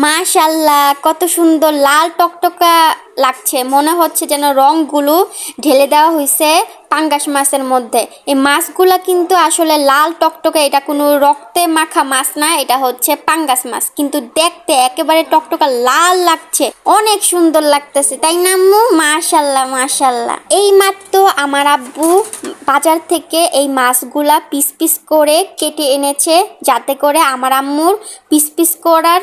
মাশাল্লাহ, কত সুন্দর লাল টকটকা লাগছে। মনে হচ্ছে যেন রংগুলো ঢেলে দেওয়া হয়েছে পাঙ্গাস মাছের মধ্যে। এই মাছগুলো কিন্তু আসলে লাল টকটকে, এটা কোনো রক্তে মাখা মাছ না, এটা হচ্ছে পাঙ্গাস মাছ। কিন্তু দেখতে একেবারে টকটকা লাল লাগছে, অনেক সুন্দর লাগতেছে, তাই না আম্মু? মাশাল্লাহ মাশাল্লাহ। এই মাত্র আমার আব্বু বাজার থেকে এই মাছগুলা পিস পিস করে কেটে এনেছে, যাতে করে আমার আম্মুর পিস পিস করার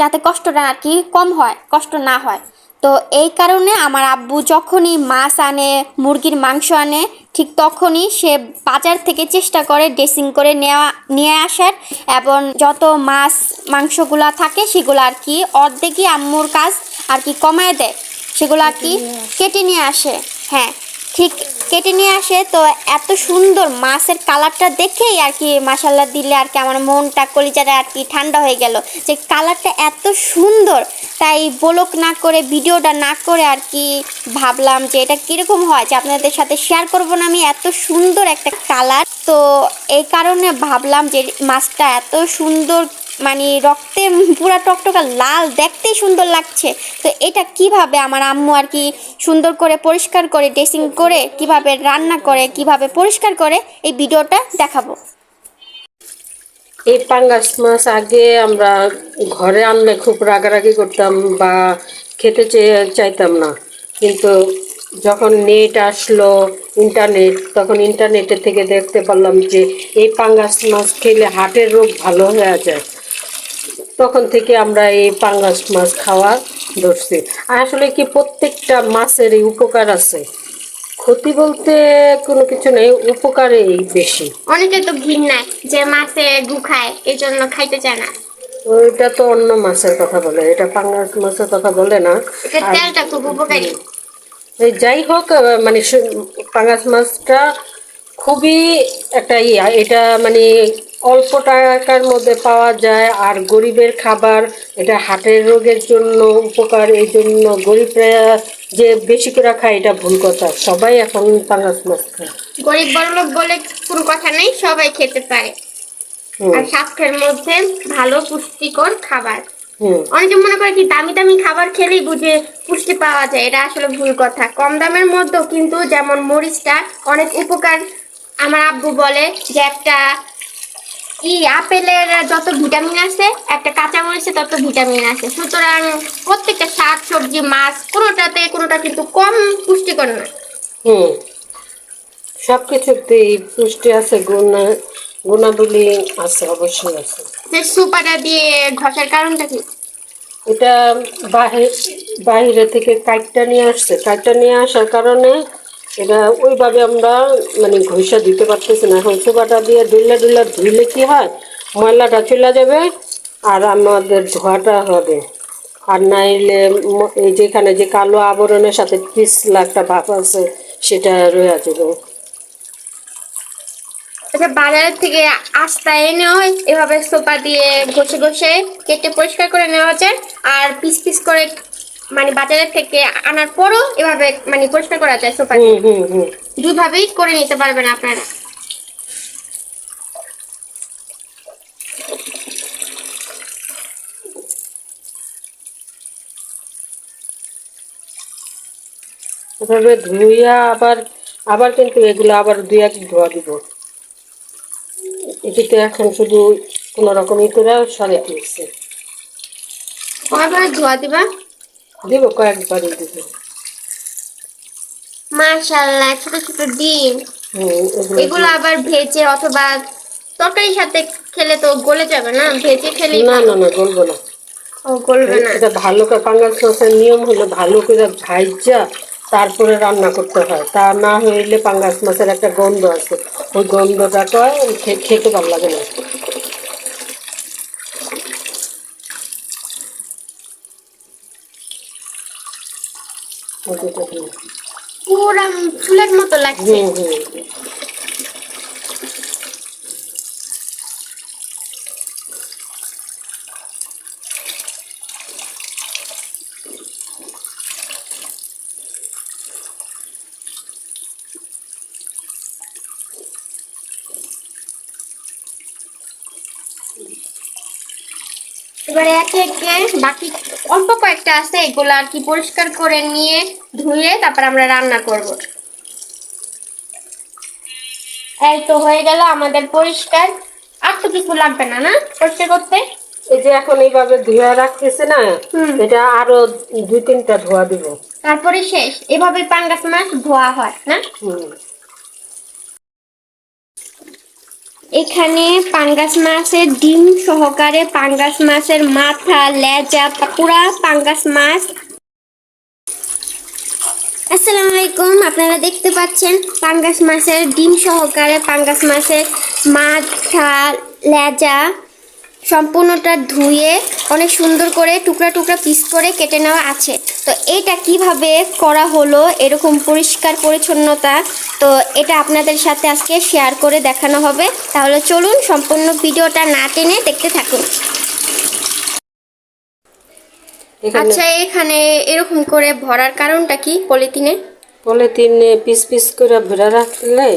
যাতে কষ্টটা আর কি কম হয় কষ্ট না হয়। তো এই কারণে আমার আব্বু যখনই মাছ আনে মুরগির মাংস আনে ঠিক তখনই সে বাজার থেকে চেষ্টা করে ড্রেসিং করে নেওয়া নিয়ে আসার এবং যত মাছ মাংসগুলা থাকে সেগুলো আর কি অর্ধেকই আম্মুর কাজ আর কি কমায় দেয়। সেগুলো আর কি কেটে নিয়ে আসে হ্যাঁ। ঠিক কেটে নিয়ে আসে। তো এত সুন্দর মাছের কালারটা দেখেই আর কি মাসাল্লা দিলে আর কি আমার মনটা কলিজাটা আর কি ঠান্ডা হয়ে গেল। যে কালারটা এত সুন্দর, তাই বলক না করে, ভিডিওটা না করে আর কি ভাবলাম যে এটা কীরকম হয়, যে আপনাদের সাথে শেয়ার করব না আমি এত সুন্দর একটা কালার। তো এই কারণে ভাবলাম যে মাছটা এত সুন্দর মানে রক্তে পুরা টকটকা লাল, দেখতেই সুন্দর লাগছে। তো এটা কীভাবে আমার আম্মু আর কি সুন্দর করে পরিষ্কার করে ড্রেসিং করে, কীভাবে রান্না করে, কীভাবে পরিষ্কার করে, এই ভিডিওটা দেখাবো। এই পাঙ্গাস মাছ আগে আমরা ঘরে আনলে খুব রাগারাগি করতাম বা খেতে চাইতাম না। কিন্তু যখন নেট আসলো ইন্টারনেট, তখন ইন্টারনেটের থেকে দেখতে পারলাম যে এই পাঙ্গাস মাছ খেলে হার্টের রোগ ভালো হয়ে যায়। তখন থেকে আমরা এই পাঙ্গাস মাছ খাওয়া ধরছি। আর আসলে কি প্রত্যেকটা মাছের এই উপকার আছে? ক্ষতি বলতে কোনো কিছু নেই উপকারেই বেশি। অনেকে তো ঘৃণায় যে মাছে গু খায় এই জন্য খাইতে চায় না। ওইটা তো অন্য মাছের কথা বলে এটা পাঙ্গাস মাছের কথা বলে না। তেলটা খুব উপকারী। যাই হোক মানে পাঙ্গাস মাছটা খুবই একটা ইয়া এটা মানে অল্প টাকার মধ্যে পাওয়া যায়। আর গরিবের খাবার এটা হার্টের রোগের জন্য উপকার এই জন্য গরিবরা যে বেশি করে খায় এটা ভুল কথা। সবাই এখন পাঙ্গাস মাছ খায়। গরিব বড় লোক বলে কোনো কথা নেই সবাই খেতে পারে। আর স্বাস্থ্যের মধ্যে ভালো পুষ্টিকর খাবার। অনেকে মনে করে কি দামি দামি খাবার খেলেই বুঝে পুষ্টি পাওয়া যায় এটা আসলে ভুল কথা। কম দামের মধ্যেও কিন্তু যেমন মরিচটা অনেক উপকার। আমার আব্বু বলে যে একটা ই আপেলের যত ভিটামিন আছে একটা কাঁচা মরিচে তত ভিটামিন আছে। সুতরাং প্রত্যেকটা শাক সবজি মাছ কোনোটাতে কোনোটা কিন্তু কম পুষ্টিকর না। হুম। সব কিছুতেই পুষ্টি আছে গুণ গুণাবলী আছে অবশ্যই আছে। সুপাটা দিয়ে ঘষার কারণটা কি? এটা বাহির বাইরে থেকে কাইটটা নিয়ে আসছে। কাইটটা নিয়ে আসার কারণে এটা ওইভাবে আমরা মানে ঘষা দিতে পারতেছি না। এখন সোপাটা দিয়ে ডুলে ডুলে ধুইলে কি হয়? ময়লাটা চলে যাবে আর আমাদের ধোয়াটা হবে। আর নাইলে এই যেখানে যে কালো আবরণের সাথে পিছলা একটা ভাব আছে, সেটা রয়ে যাবে। আচ্ছা বাজারের থেকে আস্তা এনেও এভাবে সোপা দিয়ে ঘষে ঘষে কেটে পরিষ্কার করে নেওয়া যায়, আর পিস পিস করে মানে বাজারের থেকে আনার পরও এভাবে মানে পরিষ্কার করা যায় হুম দুইভাবেই করে নিতে পারবেন আপনারা। এভাবে ধুইয়া আবার আবার কিন্তু এগুলো আবার দুই এক ধোয়া দিব। এটিতে এখন শুধু কোনো রকমই করে সরে দিয়েছে। কয়বার ধোয়া দিবা। দিব কয়েকবারই দিব মাশাল্লাহ ছোট ছোট ডিম। এগুলো এগুলো আবার ভেজে অথবা তরকারির সাথে খেলে তো গলে যাবে না? ভেজে খেলে না না না বলব না। ও গলবে না। এটা ভালো করে পাঙ্গাস মাছের নিয়ম হলো ভালো করে ভাইজা তারপরে রান্না করতে হয়। তা না হইলে পাঙ্গাস মাছের একটা গন্ধ আছে। ওই গন্ধটা কয় খে- খেতে ভালো লাগে না। যেটাকে পুরা চুলের মতো লাগছে হুম হুম। এবারে একে একে বাকি অল্প কয়েকটা আছে এগুলো আর কি পরিষ্কার করে নিয়ে ধুয়ে তারপর আমরা রান্না করব। এই তো হয়ে গেল আমাদের পরিষ্কার। আর তো কিছু লাগবে না না? পরিষ্কার করতে? এই যে এখন এইভাবে ধুয়া রাখতেছে না হুম। এটা আরও দুই তিনটা ধোয়া দিব। তারপরে শেষ। এভাবে পাঙ্গাস মাছ ধোয়া হয় না? হুম। এখানে পাঙ্গাস মাছের ডিম সহকারে পাঙ্গাস মাছের মাথা, লেজা পাকুড়া পাঙ্গাস মাছ। আসসালামু আলাইকুম, আপনারা দেখতে পাচ্ছেন পাঙ্গাস মাছের ডিম সহকারে পাঙ্গাস মাছের মাথা, লেজা। সম্পূর্ণটা ধুয়ে অনেক সুন্দর করে টুকরা টুকরা পিস করে কেটে নেওয়া আছে। তো এটা কীভাবে করা হলো এরকম পরিষ্কার পরিচ্ছন্নতা তো এটা আপনাদের সাথে আজকে শেয়ার করে দেখানো হবে। তাহলে চলুন সম্পূর্ণ ভিডিওটা না টেনে দেখতে থাকুন। আচ্ছা এখানে এরকম করে ভরার কারণটা কি পলিথিনে? পলিথিনে পিস পিস করে ভরা রাখলে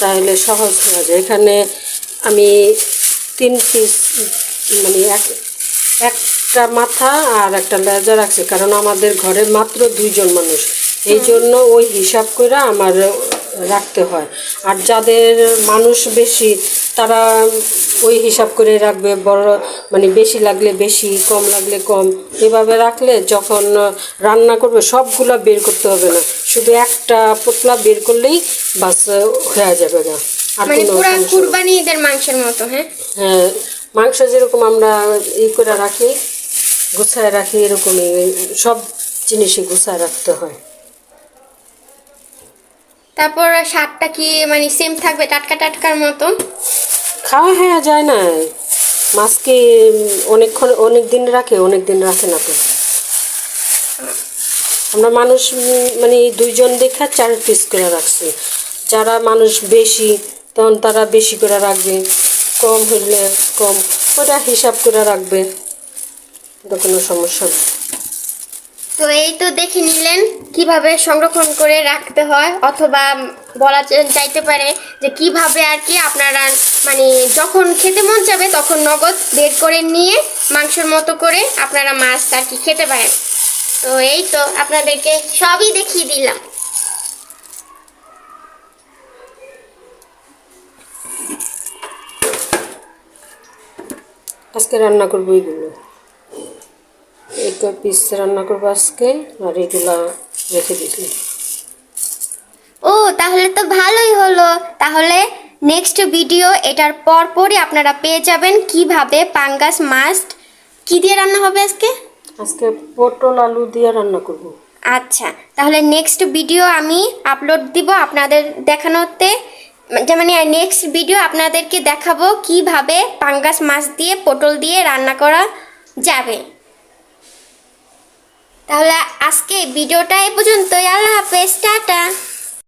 তাহলে সহজ হয়ে যায়। এখানে আমি তিন পিস মানে এক একটা মাথা আর একটা লেজা রাখছি কারণ আমাদের ঘরে মাত্র দুইজন মানুষ। এই জন্য ওই হিসাব করে আমার রাখতে হয়। আর যাদের মানুষ বেশি তারা ওই হিসাব করে রাখবে বড় মানে বেশি লাগলে বেশি কম লাগলে কম। এভাবে রাখলে যখন রান্না করবে সবগুলা বের করতে হবে না। শুধু একটা পোতলা বের করলেই বাস হয়ে যাবে না মানে পুরা। কুরবানি ঈদের মাংসের মতো হ্যাঁ? হ্যাঁ মাংস যেরকম আমরা ই করে রাখি গুছায় রাখি এরকমই সব জিনিসই গুছায় রাখতে হয়। তারপর স্বাদটা কি মানে সেম থাকবে টাটকা টাটকার মতো? খাওয়া হয়ে যায় না। মাছকে অনেকক্ষণ অনেক দিন রাখে অনেক দিন রাখে না তো। আমরা মানুষ মানে দুইজন দেখা চার পিস করে রাখছি। যারা মানুষ বেশি তখন তারা বেশি করে রাখবে। কম হইলে কম ওটা হিসাব করে রাখবে। কোনো সমস্যা নেই তো এই তো দেখে নিলেন কীভাবে সংরক্ষণ করে রাখতে হয় অথবা বলা চাইতে পারে যে কীভাবে আর কি আপনারা মানে যখন খেতে মন যাবে তখন নগদ বের করে নিয়ে মাংসের মতো করে আপনারা মাছ আর কি খেতে পারেন। তো এই তো আপনাদেরকে সবই দেখিয়ে দিলাম। আজকে রান্না করব এইগুলো এই পিস রান্না করব আজকে আর এগুলা রেখে দিছি। ও তাহলে তো ভালোই হলো। তাহলে নেক্সট ভিডিও এটার পরপরই আপনারা পেয়ে যাবেন কীভাবে পাঙ্গাস মাছ কি দিয়ে রান্না হবে আজকে? আজকে পটল আলু দিয়ে রান্না করব। আচ্ছা তাহলে নেক্সট ভিডিও আমি আপলোড দিব আপনাদের দেখানোতে। মানে নেক্সট ভিডিও আপনাদেরকে দেখাবো কীভাবে পাঙ্গাস মাছ দিয়ে, পটল দিয়ে রান্না করা যাবে। তাহলে আজকে ভিডিওটা এ পর্যন্তই। আল্লাহ হাফেজ, টাটা।